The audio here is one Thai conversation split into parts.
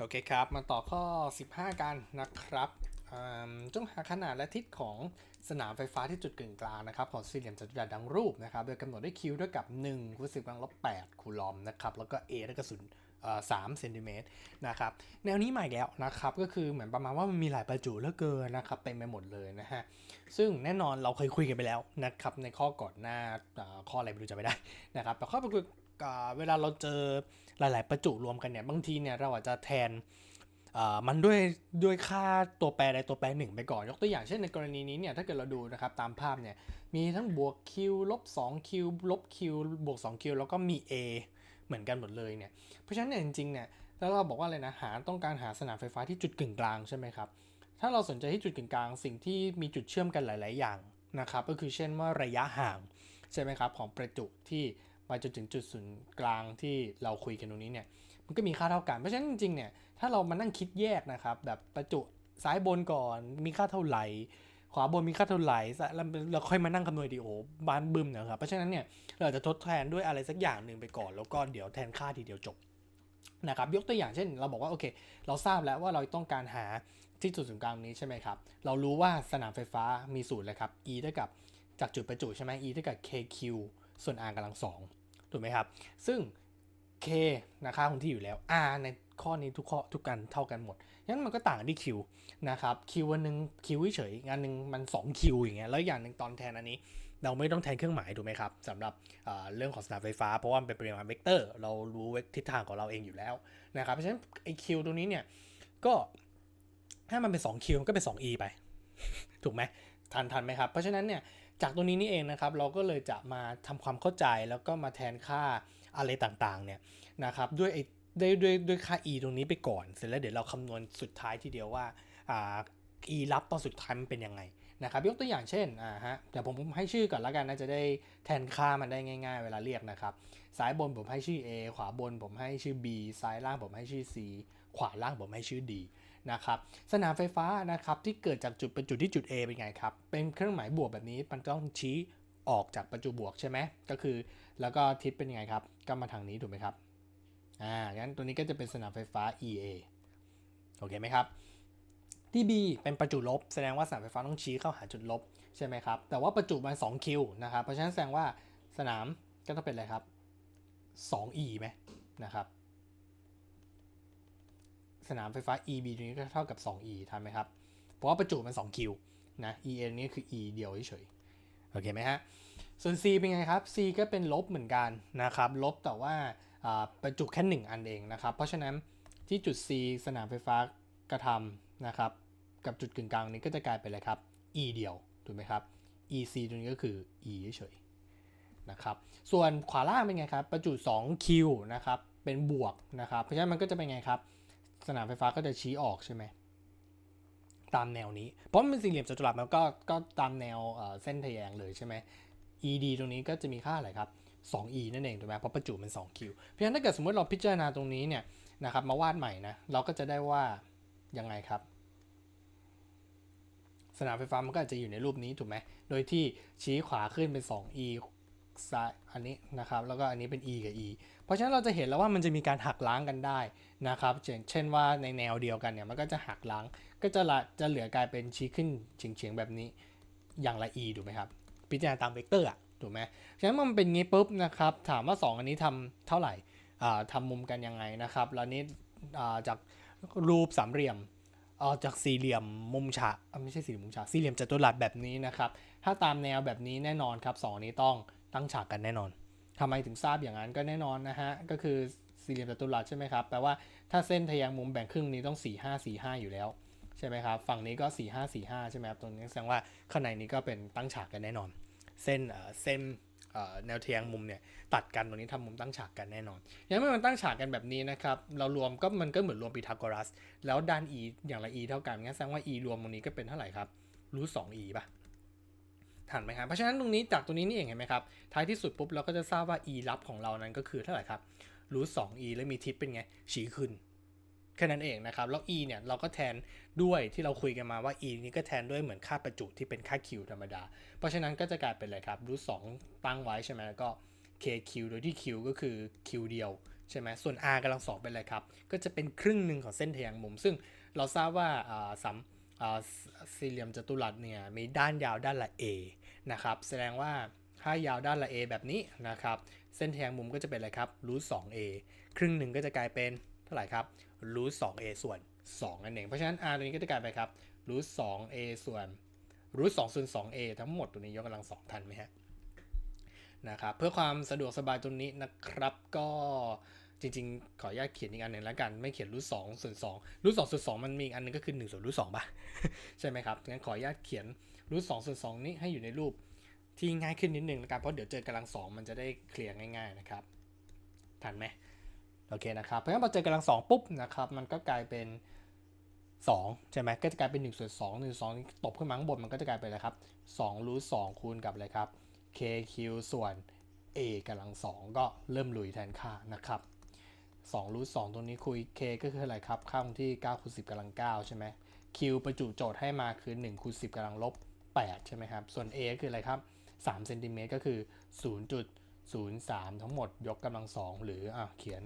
โอเคครับ มาต่อข้อ 15 กันนะครับจงหาขนาดและทิศของสนามไฟฟ้าที่จุดกึ่งกลางนะครับของสี่เหลี่ยมจัตุรัสดังรูปนะครับ โดยกำหนดด้วย Q ด้วยกับ1คูณ10กำลังลบ8คูลอมนะครับ แล้วก็ A ด้วยกระ สามเซนติเมตรนะครับแนวนี้ใหม่แล้วนะครับก็คือเหมือนประมาณว่ามันมีหลายประจุเหลือเกินนะครับเต็มไปหมดเลยนะฮะซึ่งแน่นอนเราเคยคุยกันไปแล้วนะครับในข้อก่อนหน้าข้ออะไรไม่รู้จะไม่ได้นะครับแต่ข้อคืออ่าเวลาเราเจอหลาย ๆ ประจุรวมกันเนี่ยบางทีเนี่ยเราอาจจะแทนมันด้วยด้วยค่าตัวแปรใดตัวแปรหนึ่งไปก่อน ยกตัวอย่างเช่นในกรณีนี้เนี่ยถ้าเกิดเราดูนะครับตามภาพเนี่ยมีทั้งบวก q ลบ2 q ลบ q บวก2 q แล้วก็มี a เหมือนกันหมดเลยเนี่ย เพราะฉะนั้นเนี่ยจริงๆเนี่ยแล้วเราบอกว่าอะไรนะหาต้องการหาสนามไฟฟ้าที่จุดกึ่งกลางใช่ไหมครับถ้าเราสนใจที่จุดกึ่งกลางสิ่งที่มีจุดเชื่อมกันหลาย ๆ อย่างนะครับก็คือเช่นว่าระยะห่างใช่ไหมครับของประจุที่มาจนถึงจุดศูนย์กลางที่เราคุยกันตรงนี้เนี่ยมันก็มีค่าเท่ากันเพราะฉะนั้นจริงๆเนี่ยถ้าเรามานั่งคิดแยกนะครับแบบประจุซ้ายบนก่อนมีค่าเท่าไหร่ ขวาบนมีค่าเท่าไหร่แล้วเราค่อยมานั่งคำนวณดีโอบ้านบึมนะครับเพราะฉะนั้นเนี่ยเราจะทดแทนด้วยอะไรสักอย่างหนึ่งไปก่อน แล้วก็เดี๋ยวแทนค่าทีเดียวจบนะครับยกตัวอย่างเช่น เราบอกว่าโอเค เราทราบแล้วว่าเราต้องการหาที่จุดศูนย์กลางนี้ใช่ไหมครับเรารู้ว่าสนามไฟฟ้ามีสูตรเลยครับ E เท่ากับจากจุดประจุใช่ไหม E เท่ากับ KQ ส่วน R กำลังสองถูกไหมครับ ซึ่ง K นะค่าคงที่อยู่แล้ว R ในข้อนี้ทุกข้อทุกกันเท่ากันหมดงั้นมันก็ต่างที่ Q นะครับ Q วันหนึ่ง Q เฉยงานหนึ่งมัน 2Q อย่างเงี้ย แล้วอย่างหนึ่งตอนแทนอันนี้ เราไม่ต้องแทนเครื่องหมายถูกไหมครับสำหรับเเรื่องของสนามไฟฟ้า เพราะว่ามันเป็นปริมาณเวกเตอร์ เรารู้เวกทิศทางของเราเองอยู่แล้วนะครับ เพราะฉะนั้นไอ Q ตรงนี้เนี่ย ก็ถ้ามันเป็น 2Q มันก็เป็น 2E ไป ถูกไหมทันทันไหมครับ เพราะฉะนั้นเนี่ย จากตรงนี้นี่เองนะครับเราก็เลยจะมาทำความเข้าใจแล้วก็มาแทนค่าอะไรต่างๆเนี่ยนะครับด้วยไอ้ด้วยด้วยด้วยค่า e ตรงนี้ไปก่อน เสร็จแล้วเดี๋ยวเราคำนวณสุดท้ายทีเดียวว่าอ่า e รับตอนสุดท้ายมันเป็นยังไงนะครับยกตัวอย่างเช่นอ่าฮะเดี๋ยวผมให้ชื่อก่อนละกันนะจะได้แทนค่ามันได้ง่าย ๆ เวลาเรียกนะครับซ้ายบนผมให้ชื่อ A ขวาบนผมให้ชื่อ B ซ้ายล่างผมให้ชื่อ C ขวาล่างผมให้ชื่อ D นะครับสนามไฟฟ้านะครับที่เกิดจากจุดเป็นจุดที่จุด A เป็นไงครับ เป็นเครื่องหมายบวกแบบนี้มันต้องชี้ออกจากประจุบวกใช่ไหมก็คือ แล้วก็ทิศเป็นยังไงครับ ก็มาทางนี้ถูกไหมครับอ่างั้นตัวนี้ก็จะเป็นสนามไฟฟ้า EA โอเคไหมครับที่ B เป็นประจุลบ แสดงว่าสนามไฟฟ้าต้องชี้เข้าหาจุดลบใช่ไหมครับแต่ว่าประจุมัน2คิวนะครับเพราะฉะนั้นแสดงว่าสนามก็ต้องเป็นอะไรครับ 2E ไหมนะครับ สนามไฟฟ้า EB ตรงนี้ก็เท่ากับ 2E ทันไหมครับ เพราะว่าประจุมัน 2Q นะ EN นี่คือ E เดียวเฉยโอเคไหมฮะ ส่วน C เป็นไงครับ C ก็เป็นลบเหมือนกันนะครับ ลบแต่ว่าประจุแค่ 1 อันเองนะครับ เพราะฉะนั้นที่จุด C สนามไฟฟ้ากระทำนะครับ กับจุดกึ่งกลางนี้ก็จะกลายเป็นอะไรครับ E เดียว ถูกไหมครับ EC ตรงนี้ก็คือ E เฉยนะครับส่วนขวาล่างเป็นไงครับ ประจุ 2Q นะครับ เป็นบวกนะครับ เพราะฉะนั้นมันก็จะเป็นไงครับ สนามไฟฟ้าก็จะชี้ออกใช่ไหมตามแนวนี้ เพราะมันเป็นสี่เหลี่ยมจัตุรัสมันก็ก็ตามแนวเส้นทะแยงเลยใช่ไหม ED ตรงนี้ก็จะมีค่าอะไรครับ 2E นั่นเองถูกไหมเพราะประจุมัน 2Q เพราะฉะนั้นถ้าเกิดสมมติเราพิจารณาตรงนี้เนี่ยนะครับมาวาดใหม่นะเราก็จะได้ว่ายังไงครับ สนามไฟฟ้ามันก็อาจจะอยู่ในรูปนี้ถูกไหมโดยที่ชี้ขวาขึ้นเป็น 2E ซ้ายอันนี้นะครับแล้วก็อันนี้เป็น e กับ e เพราะฉะนั้นเราจะเห็นแล้วว่ามันจะมีการหักล้างกันได้นะครับเช่นว่าในแนวเดียวกันเนี่ยมันก็จะหักล้างก็จะละจะเหลือกลายเป็นชี้ขึ้นเฉียงๆแบบนี้อย่างละ e ถูกไหมครับพิจารณาตามเวกเตอร์อะถูกไหมฉะนั้นมันเป็นงี้ปุ๊บนะครับถามว่า 2 อันนี้ทำเท่าไหร่ทำมุมกันยังไงนะครับแล้วนี้จากรูปสามเหลี่ยมออกจากสี่เหลี่ยมมุมฉากไม่ใช่สี่เหลี่ยมมุมฉากสี่เหลี่ยมจัตุรัสแบบนี้นะครับ ถ้าตามแนวแบบนี้แน่นอนครับสองนี้ต้อง ตั้งฉากกันแน่นอนทำไมถึงทราบอย่างนั้นก็แน่นอนนะฮะ ก็คือสี่เหลี่ยมจัตุรัสใช่ไหมครับ แปลว่าถ้าเส้นทะแยงมุมแบ่งครึ่งนี้ต้อง 4 5 4 5 อยู่แล้ว ใช่ไหมครับ ฝั่งนี้ก็ 4 5 4 5 ใช่ไหมครับ ตรงนี้แสดงว่าข้างในนี้ก็เป็นตั้งฉากกันแน่นอน เส้นเส้นแนวทียงมุมเนี่ยตัดกันตรงนี้ทำมุมตั้งฉากกันแน่นอนย่างเมื่อมันตั้งฉากกันแบบนี้นะครับ เรารวมก็มันก็เหมือนรวมพีทาโกรัส แล้วด้าน e อย่างละ e เท่ากันงั้นแสดงว่า e รวมตรงนี้ก็เป็นเท่าไหร่ครับรูทสอง e ป่ะ ทันไหมครับเพราะฉะนั้นตรงนี้จากตรงนี้นี่เองเห็นไหมครับ ท้ายที่สุดปุ๊บเราก็จะทราบว่า e รับของเรานั้นก็คือเท่าไหร่ครับรูทสอง e แล้วมีทิศเป็นไงชี้ขึ้นแค่นั้นเองนะครับแล้ว e เนี่ยเราก็แทนด้วยที่เราคุยกันมาว่า e นี้ก็แทนด้วยเหมือนค่าประจุที่เป็นค่า q ธรรมดา เพราะฉะนั้นก็จะกลายเป็นอะไรครับรูทสองตั้งไว้ใช่ไหมแล้วก็ kq โดยที่ q ก็คือ q เดียวใช่ไหมส่วน r กำลังสองเป็นอะไรครับ ก็จะเป็นครึ่งหนึ่งของเส้นทแยงมุม ซึ่งเราทราบว่าอ่าสาม สี่เหลี่ยมจัตุรัสเนี่ยมีด้านยาวด้านละ a นะครับแสดงว่าถ้ายาวด้านละ a แบบนี้นะครับเส้นแยงมุมก็จะเป็นอะไรครับรูทสอง a ครึ่งหนึ่งก็จะกลายเป็นเท่าไหร่ครับรูทสอง a ส่วน 2 นั่นเองเพราะฉะนั้น r ตัวนี้ก็จะกลายไปครับรูทสอง a ส่วนรูทสองส่วนสอง a ทั้งหมดตัวนี้ยกกำลังสองทันไหมฮะนะครับเพื่อความสะดวกสบายตรงนี้นะครับก็ จริงๆ ขออนุญาตเขียนอีกอันหนึ่งแล้วกัน ไม่เขียนรูทสองส่วนสองรูทสองส่วนสองมันมีอีกอันหนึงก็คือ1ส่วนรูทสองป่ะ ใช่ไหมครับ งั้นขออนุญาตเขียนรูทสองส่วนสองนี้ให้อยู่ในรูปที่ง่ายขึ้นนิดนึงนะครับเพราะเดี๋ยวเจอกำลังสองมันจะได้เคลียร์ง่าย ๆนะครับ ทันไหมโอเคนะครับ เพราะฉะนั้นพอเจอกำลังสองปุ๊บนะครับ มันก็กลายเป็น2ใช่ไหมก็จะกลายเป็น1ส่วน2 1ส่วน2ตบขึ้นมาข้างบนมันก็จะกลายเป็นอะไรครับ2รูท2คูณกับอะไรครับ kq ส่วน a กำลัง2ก็เริ่มลุยแทนค่านะครับ 2รูท2ตรงนี้คุย k ก็คืออะไรครับ ค่าคงที่9คูณ10กำลัง9ใช่ไหม q ประจุโจทย์ให้มาคือ1คูณ10กำลังลบ8ใช่ไหมครับ ส่วน a ก็คืออะไรครับ3เซนติเมตรก็คือ 0.03 ทั้งหมดยกกำลัง 2 หรืออะเขียน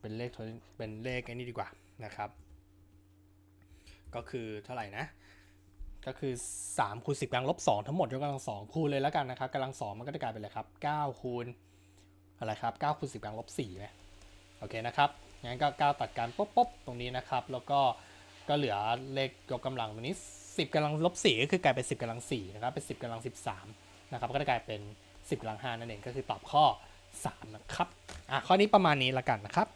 เป็นเลขเป็นเลขไอ้นี้ดีกว่านะครับ ก็คือเท่าไหร่นะก็คือ3คูณ10กำลังลบ2ทั้งหมดยกกำลัง2คูณเลยแล้วกันนะครับกำลัง2มันก็จะกลายเป็นอะไรครับ9คูณอะไรครับ9คูณ10กำลังลบ4ไหม โอเคนะครับงั้นก็9ตัดกันปุ๊บปุ๊บตรงนี้นะครับ แล้วก็ก็เหลือเลขยกกำลังตรงนี้ 10กำลังลบ4ก็คือกลายเป็น 10กำลัง4นะครับเป็น 10กำลัง 13นะครับก็จะกลายเป็น 10กำลัง5นั่นเองก็คือตอบข้อ 3 นะครับอะข้อนี้ประมาณนี้ละกันนะครับ